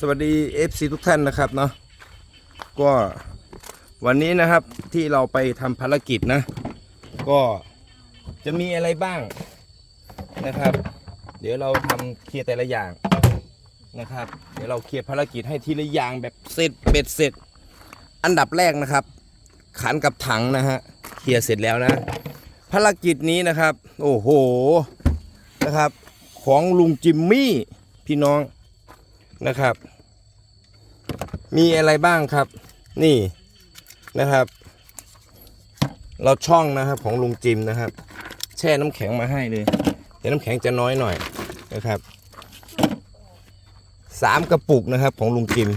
สวัสดี FC ทุกท่านนะครับเนาะก็วันนี้นะครับที่เราไปทำภารกิจนะ ก็จะมีอะไรบ้างนะครับ เดี๋ยวเราทำเคลียร์แต่ละอย่างนะครับ เดี๋ยวเราเคลียร์ภารกิจให้ทีละอย่างแบบเสร็จเบ็ดเสร็จ อันดับแรกนะครับ ขันกับถังนะฮะเคลียร์เสร็จแล้วนะ ภารกิจนี้นะครับ โอ้โหนะครับ ของลุงจิมมี่พี่น้อง นะครับ มีอะไรบ้างครับ นี่นะครับ เราช่องนะครับของลุงจิมนะครับ แช่น้ำแข็งมาให้เลยแต่น้ำแข็งจะน้อยหน่อยนะครับสามกระปุกนะครับของลุงจิม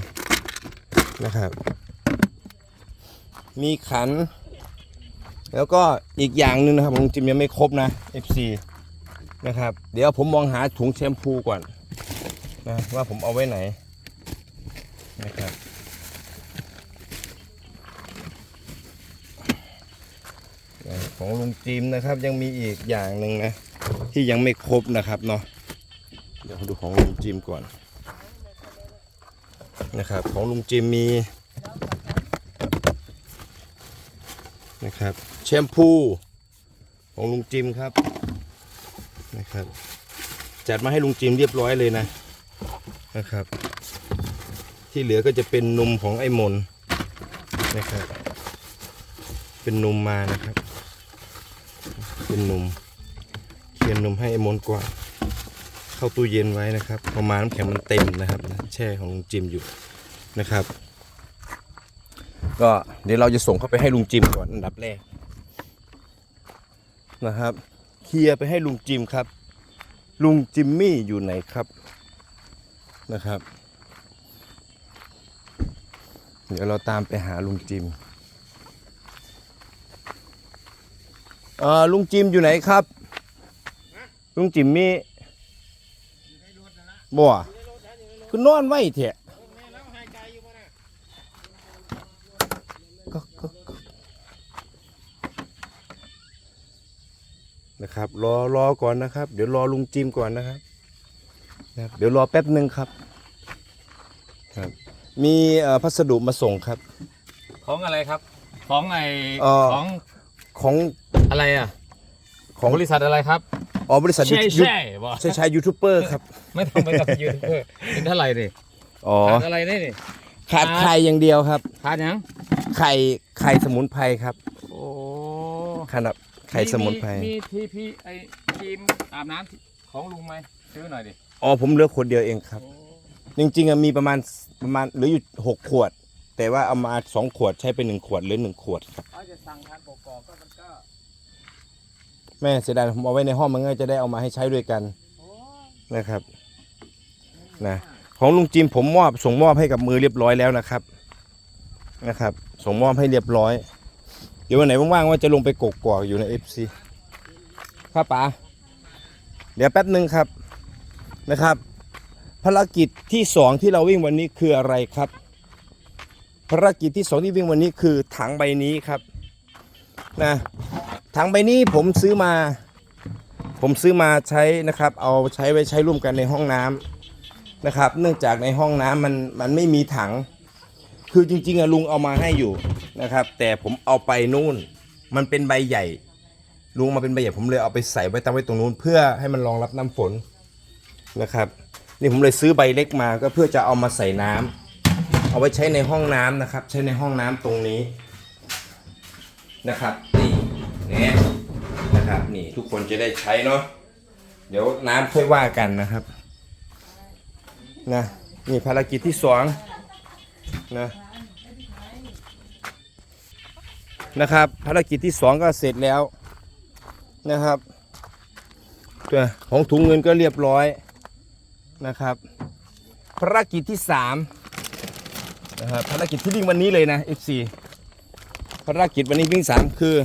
นะครับ มีขัน แล้วก็อีกอย่างหนึ่งนะครับลุงจิมยังไม่ครบนะ FC นะครับ เดี๋ยวผมมองหาถุงแชมพูก่อน นะว่าผมเอาไว้ไหนนะครับของลุงจิมนะครับ ยังมีอีกอย่างหนึ่งนะ ที่ยังไม่ครบนะครับเนาะเดี๋ยวดูของลุงจิมก่อนนะครับ ของลุงจิมมีนะครับแชมพูของลุงจิมครับนะครับ จัดมาให้ลุงจิมเรียบร้อยเลยนะ นะครับ ที่เหลือก็จะเป็นนมของไอ้มนนะครับ เป็นนมมานะครับ เป็นนมเคียนนมให้ไอ้มนก่อนเข้าตู้เย็นไว้นะครับพอมาน้ำแข็งมันเต็มนะครับนะแช่ของลุงจิมอยู่นะครับ ก็เดี๋ยวเราจะส่งเข้าไปให้ลุงจิมก่อนอันดับแรกนะครับเคลียร์ไปให้ลุงจิมครับ ลุงจิมมี่อยู่ไหนครับ นะครับ เดี๋ยวเราตามไปหาลุงจิมลุงจิมอยู่ไหนครับ ลุงจิมมี่บ่คือนอนไว้เถอะก็ก็นะครับ รอรอก่อนนะครับ เดี๋ยวรอลุงจิมก่อนนะครับ ครับเดี๋ยวรอแป๊บหนึ่งครับครับ มีเอ่อพัสดุมาส่งครับ ของอะไรครับ ของไอเอ่อ ของของอะไรอะของบริษัทอะไรครับอ๋อบริษัทใช่ยูใช่บ่ใช่ใช่ยูทูบเบอร์ครับไม่ต้องไปกับยูทูบเบอร์เป็นเท่าไหร่นี่อ๋อขาดอะไรนี่นี่ขาดไข่อย่างเดียวครับ ขาดยังไข่ไข่สมุนไพรครับโอ้ขนาดไข่สมุนไพรมีทีพีไอครีมอาบน้ำของลุงไหมซื้อหน่อยดิ อ๋อผมเหลือกขวดเดียวเองครับ จริงๆอะมีประมาณประมาณเหลืออยู่หกขวด แต่ว่าเอามาสองขวดใช้ไปหนึ่งขวดเหลือหนึ่งขวดครับเขาจะสั่งทานกอกๆก็มันก็แม่เสียดายผมเอาไว้ในห้องมันก็จะได้เอามาให้ใช้ด้วยกันนะครับนะของลุงจิมผมมอบส่งมอบให้กับมือเรียบร้อยแล้วนะครับนะครับ ส่งมอบให้เรียบร้อย เดี๋ยววันไหนว่างๆว่าจะลงไปกกกอกอยู่ในเอฟซีครับป๋าเดี๋ยวแป๊บหนึ่งครับ นะครับ ภารกิจที่สองที่เราวิ่งวันนี้คืออะไรครับ ภารกิจที่สองที่วิ่งวันนี้คือถังใบนี้ครับนะถังใบนี้ผมซื้อมา ผมซื้อมาใช้นะครับ เอาใช้ไว้ใช้ร่วมกันในห้องน้ำนะครับ เนื่องจากในห้องน้ำมันมันไม่มีถัง คือจริงๆอะลุงเอามาให้อยู่นะครับ แต่ผมเอาไปนู่น มันเป็นใบใหญ่ลุงมาเป็นใบใหญ่ผมเลยเอาไปใส่ไว้ตั้งไว้ตรงนู้น เพื่อให้มันรองรับน้ำฝน นะครับ นี่ผมเลยซื้อใบเล็กมาก็เพื่อจะเอามาใส่น้ำเอาไว้ใช้ในห้องน้ำนะครับ ใช้ในห้องน้ำตรงนี้นะครับนี่เนี่ยนะครับนี่ทุกคนจะได้ใช้เนาะเดี๋ยวน้ำค่อยว่ากันนะครับนะนี่ภารกิจที่สองนะนะครับภารกิจที่สองก็เสร็จแล้วนะครับตัวของถุงเงินก็เรียบร้อย นะครับภารกิจที่สามนะครับภารกิจที่วิ่งวันนี้เลยนะ FC ภารกิจวันนี้วิ่งสามคือ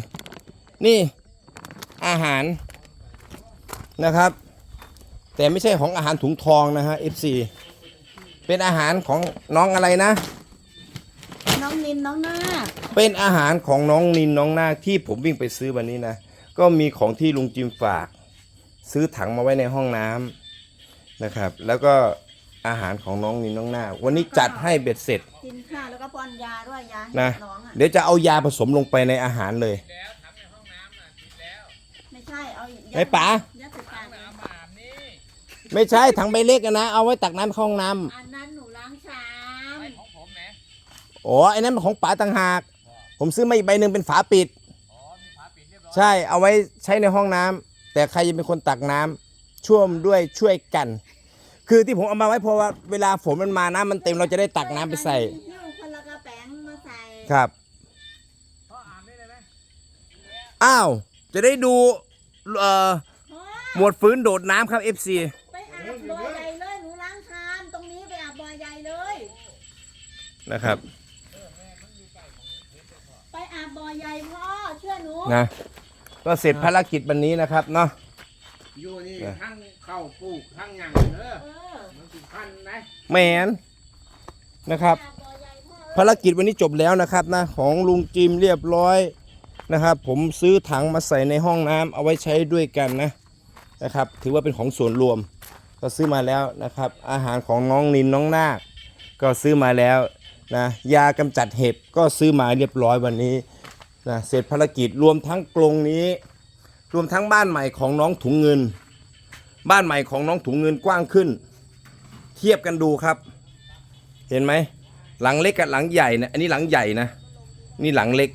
นี่อาหารนะครับ แต่ไม่ใช่ของอาหารถุงทองนะฮะ FC เป็นอาหารของน้องอะไรนะ น้องนินน้องนาคเป็นอาหารของน้องนินน้องนาคที่ผมวิ่งไปซื้อวันนี้นะ ก็มีของที่ลุงจิมฝาก ซื้อถังมาไว้ในห้องน้ำ นะครับ แล้วก็อาหารของน้องนินน้องหน้า วันนี้จัดให้เบ็ดเสร็จกินข้าวแล้วก็ป้อนยาด้วยยาให้นะน้องอะเดี๋ยวจะเอายาผสมลงไปในอาหารเลย แล้วทำในห้องน้ำน่ะติดแล้วไม่ใช่เอาไอ้ป๋า ยัดใส่ปากน้ำอาบนี่ไม่ใช่ถังใบเล็กอะนะ เอาไว้ตักน้ำเข้าห้องน้ำอันนั้นหนูล้างชามไอ้ของผมนะอ๋อไอ้นั้นมันของป๋าต่างหาก ผมซื้อมาอีกใบหนึ่งเป็นฝาปิด อ๋อมีฝาปิดเรียบร้อยใช่เอาไว้ใช้ในห้องน้ำแต่ใครจะเป็นคนตักน้ำ ช่วมด้วยช่วยกัน คือที่ผมเอามาไว้เพราะว่าเวลาฝนมันมาน้ำมันเต็มเราจะได้ตักน้ำไปใส่หิ้วคนละกระแป้งมาใส่ครับพ่ออาบได้เลยไหมอ้าว จะได้ดู เอ่อพ่อหมวดฟื้นโดดน้ำครับ FC ไปอาบบ่อใหญ่เลยหนูล้างชามตรงนี้ไปอาบบ่อใหญ่เลย นะครับ ไปอาบบ่อใหญ่พ่อเชื่อหนูนะ ก็เสร็จภารกิจวันนี้นะครับเนาะ อยู่นี่เออทั้งเข้าปลูกทั้งหยังเด้อเออมันสิพันนะแมนนะครับอาบบ่อใหญ่พ่อภารกิจวันนี้จบแล้วนะครับนะของลุงจิมเรียบร้อยนะครับ ผมซื้อถังมาใส่ในห้องน้ำเอาไว้ใช้ด้วยกันนะนะครับ ถือว่าเป็นของส่วนรวม ก็ซื้อมาแล้วนะครับ อาหารของน้องนินน้องนาคก็ซื้อมาแล้วนะยากำจัดเห็บก็ซื้อมาเรียบร้อยวันนี้นะเสร็จภารกิจรวมทั้งกรงนี้ รวมทั้งบ้านใหม่ของน้องถุงเงิน บ้านใหม่ของน้องถุงเงินกว้างขึ้น เทียบกันดูครับ เห็นไหม หลังเล็กกับหลังใหญ่นะอันนี้หลังใหญ่นะ นี่หลังเล็ก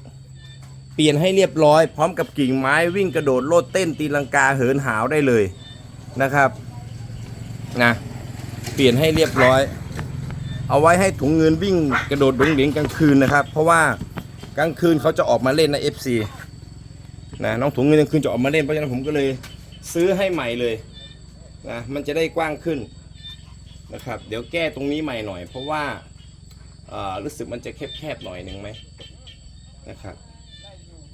เปลี่ยนให้เรียบร้อย พร้อมกับกิ่งไม้วิ่งกระโดดโลดเต้นตีลังกาเหินหาวได้เลยนะครับนะเปลี่ยนให้เรียบร้อย เอาไว้ให้ถุงเงินวิ่งกระโดดดงเหลียงกลางคืนนะครับ เพราะว่ากลางคืนเขาจะออกมาเล่นนะ FC นะน้องถุงเงินคืนจะออกมาเล่นเพราะฉะนั้นผมก็เลยซื้อให้ใหม่เลยนะมันจะได้กว้างขึ้นนะครับ เดี๋ยวแก้ตรงนี้ใหม่หน่อย เพราะว่าเอ่อรู้สึกมันจะแคบๆหน่อยหนึ่งไหมนะครับ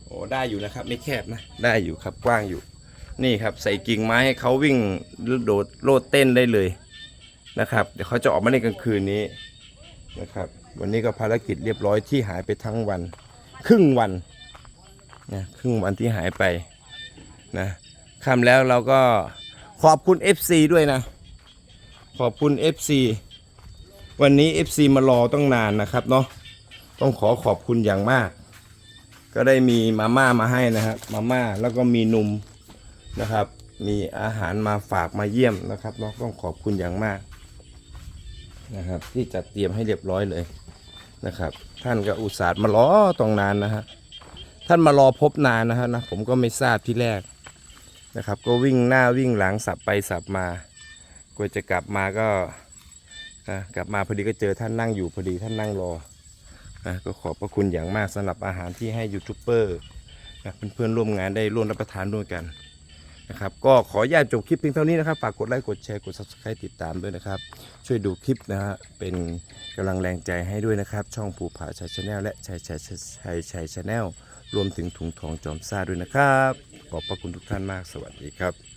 โอ้ได้อยู่นะครับ ไม่แคบนะได้อยู่ครับกว้างอยู่ นี่ครับใส่กิ่งไม้ให้เขาวิ่งโดดโลดเต้นได้เลยนะครับ เดี๋ยวเขาจะออกมาในกลางคืนนี้นะครับ วันนี้ก็ภารกิจเรียบร้อยที่หายไปทั้งวัน ครึ่งวัน นะครึ่งวันที่หายไปนะค่ำแล้วเราก็ขอบคุณ FC ด้วยนะ ขอบคุณ FC วันนี้ FC มารอต้องนานนะครับเนาะต้องขอขอบคุณอย่างมาก ก็ได้มีมาม่ามาให้นะครับมาม่าแล้วก็มีนมนะครับ มีอาหารมาฝากมาเยี่ยมนะครับเนาะต้องขอบคุณอย่างมากนะครับ ที่จัดเตรียมให้เรียบร้อยเลยนะครับ ท่านก็อุตส่าห์มารอต้องนานนะฮะ ท่านมารอพบนานนะฮะนะผมก็ไม่ทราบที่แรกนะครับ ก็วิ่งหน้าวิ่งหลังสับไปสับมากว่าจะกลับมาก็นะกลับมาพอดีก็เจอท่านนั่งอยู่พอดีท่านนั่งรอนะก็ขอบพระคุณอย่างมากสำหรับอาหารที่ให้ยูทูบเบอร์นะเพื่อนๆร่วมงานได้ร่วมรับประทานด้วยกันนะครับก็ขออนุญาตจบคลิปเพียงเท่านี้นะครับฝากกดไลค์กดแชร์กด subscribe ติดตามด้วยนะครับ ช่วยดูคลิปนะฮะเป็นกำลังแรงใจให้ด้วยนะครับ ช่องภูผาชัยชาแนลและชัยชัยชัยชัยชาแนล รวมถึงถุงทองจอมซ่าด้วยนะครับ ขอบพระคุณทุกท่านมากสวัสดีครับ